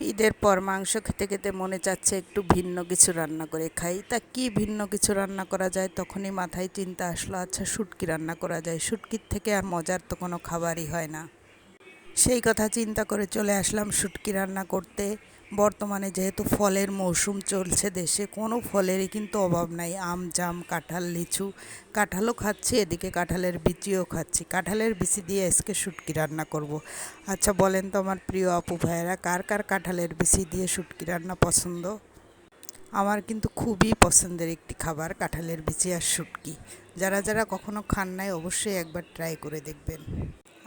ঈদের পর মাংস খেতে খেতে মনে চাচ্ছে একটু ভিন্ন কিছু রান্না করে খাই। তা কি ভিন্ন কিছু রান্না করা যায়? তখনই মাথায় চিন্তা আসলো আচ্ছা শুটকি রান্না করা যায়। শুটকির থেকে আর মজার তো কোনো খাবারই হয় না। সেই কথা চিন্তা করে চলে আসলাম শুটকি রান্না করতে। বর্তমানে যেহেতু ফলের মৌসুম চলছে দেশে, কোনো ফলেরই কিন্তু অভাব নাই। আম, জাম, কাঁঠাল, লিচু, কাঁঠালও খাচ্ছি, এদিকে কাঁঠালের বিচিও খাচ্ছি। কাঁঠালের বিচি দিয়ে আজকে শুটকি রান্না করব। আচ্ছা বলেন তো আমার প্রিয় আপু ভাইয়েরা, কার কার কাঁঠালের বিচি দিয়ে শুটকি রান্না পছন্দ? আমার কিন্তু খুবই পছন্দের একটি খাবার কাঁঠালের বিচি আর শুটকি। যারা যারা কখনো খান নাই, অবশ্যই একবার ট্রাই করে দেখবেন।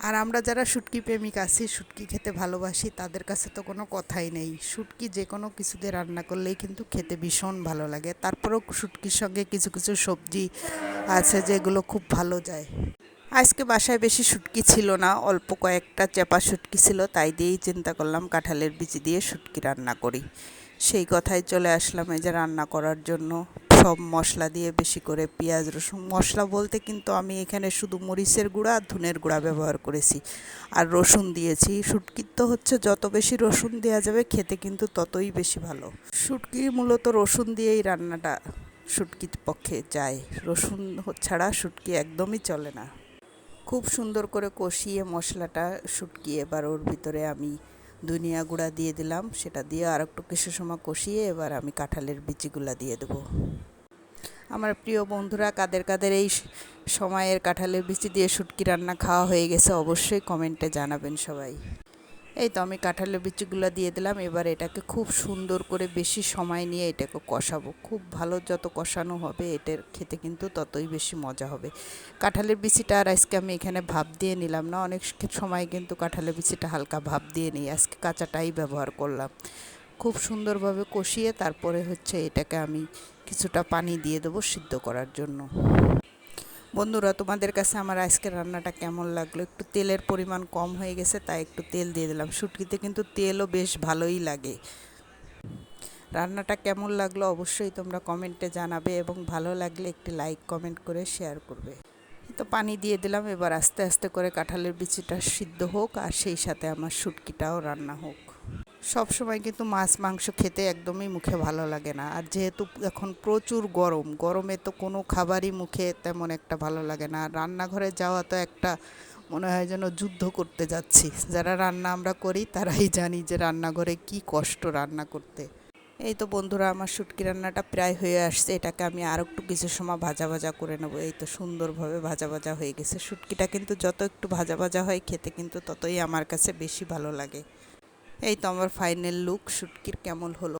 আর আমরা যারা শুটকি প্রেমিক আছি, শুটকি খেতে ভালোবাসি, তাদের কাছে তো কোনো কথাই নেই। শুটকি যে কোনো কিছুতে রান্না করলেই কিন্তু খেতে ভীষণ ভালো লাগে। তারপরেও শুটকির সঙ্গে কিছু কিছু সবজি আছে যেগুলো খুব ভালো যায়। আজকে বাসায় বেশি শুটকি ছিল না, অল্প কয়েকটা চেপা শুটকি ছিল, তাই দিয়েই চিন্তা করলাম কাঁঠালের বিচি দিয়ে শুটকি রান্না করি। সেই কথাই চলে আসলাম এই যে রান্না করার জন্য। সব মশলা দিয়ে বেশি করে পেঁয়াজ, রসুন, মশলা বলতে কিন্তু আমি এখানে শুধু মরিচের গুঁড়া আর ধনের গুঁড়া ব্যবহার করেছি। আর রসুন দিয়েছি। শুটকির তো হচ্ছে যত বেশি রসুন দেওয়া যাবে খেতে কিন্তু ততই বেশি ভালো। শুটকি মূলত রসুন দিয়েই রান্নাটা শুটকির পক্ষে যায়। রসুন ছাড়া শুটকি একদমই চলে না। খুব সুন্দর করে কষিয়ে মশলাটা শুটকি এবার ওর ভিতরে আমি ধনিয়া গুঁড়া দিয়ে দিলাম। সেটা দিয়ে আর একটু কিছু সময় কষিয়ে এবার আমি কাঁঠালের বিচিগুলা দিয়ে দেবো। আমার প্রিয় বন্ধুরা, কাদের কাদের এই সময়ের কাঁঠালের বিচি দিয়ে শুটকি রান্না খাওয়া হয়ে গেছে অবশ্যই কমেন্টে জানাবেন সবাই। এই তো আমি কাঁঠালের বিচিগুলো দিয়ে দিলাম, এবার এটাকে খুব সুন্দর করে বেশি সময় নিয়ে এটাকে কষাবো। খুব ভালো যত কষানো হবে, এটার খেতে কিন্তু ততই বেশি মজা হবে। কাঁঠালের বিচিটা আর আজকে আমি এখানে ভাপ দিয়ে নিলাম না, অনেক সময় কিন্তু কাঁঠালের বিচিটা হালকা ভাপ দিয়ে নিই। আজকে কাঁচাটাই ব্যবহার করলাম। খুব সুন্দরভাবে কষিয়ে তারপরে হচ্ছে এটাকে আমি কিছুটা পানি দিয়ে দেবো সিদ্ধ করার জন্য। বন্ধুরা, তোমাদের কাছে আমার আজকের রান্নাটা কেমন লাগল? একটু তেলের পরিমাণ কম হয়ে গেছে, তাই একটু তেল দিয়ে দিলাম। শুটকিতে কিন্তু তেলও বেশ ভালোই লাগে। রান্নাটা কেমন লাগল অবশ্যই তোমরা কমেন্টে জানাবে এবং ভালো লাগলে একটি লাইক, কমেন্ট করে শেয়ার করবে। তো পানি দিয়ে দিলাম, এবার আস্তে আস্তে করে কাঁঠালের বিচিটা সিদ্ধ হোক আর সেই সাথে আমার শুটকিটাও রান্না হোক। সব সময় কিন্তু মাছ, মাংস খেতে একদমই মুখে ভালো লাগে না। আর যেহেতু এখন প্রচুর গরম, গরমে তো কোনো খাবারই মুখে তেমন একটা ভালো লাগে না। আর রান্নাঘরে যাওয়া তো একটা মনে হয় যেন যুদ্ধ করতে যাচ্ছি। যারা রান্না আমরা করি, তারাই জানি যে রান্নাঘরে কি কষ্ট রান্না করতে। এই তো বন্ধুরা, আমার শুটকি রান্নাটা প্রায় হয়ে আসছে। এটাকে আমি আর একটু কিছু সময় ভাজা ভাজা করে নেব। এই তো সুন্দরভাবে ভাজা ভাজা হয়ে গেছে। শুটকিটা কিন্তু যত একটু ভাজা ভাজা হয়, খেতে কিন্তু ততই আমার কাছে বেশি ভালো লাগে। এই তো আমার ফাইনাল লুক শুটকির কেমন হলো?